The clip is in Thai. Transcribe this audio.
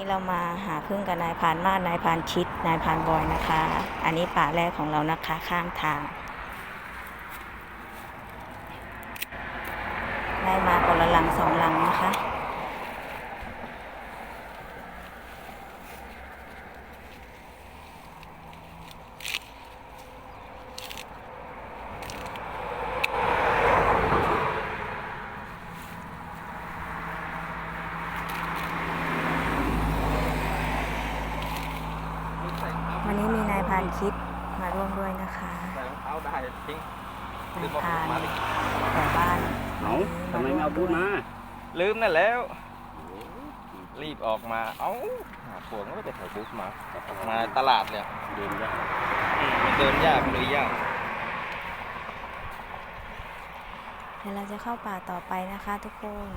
นี้เรามาหาพึ่งกับนายพานมากนายพานชิด นายพานบอยนะคะ อันนี้ป่าแรกของเรานะคะข้างทางได้มาคนละหลังสองหลังนะคะ วันนี้มีนายพรานคิดมาร่วมด้วยนะคะใส่รองเท้าได้ทิ้งนายพรานแถวบ้านเอาทำไมไม่เอาบูทมา ลืมนั่นแล้ว รีบออกมา เอ้าหาพวงก็จะใส่บุ๊กมา มาตลาดเนี่ยเดินยากมันเดินยากเลยยากเดี๋ยวเราจะเข้าป่าต่อไปนะคะทุกคน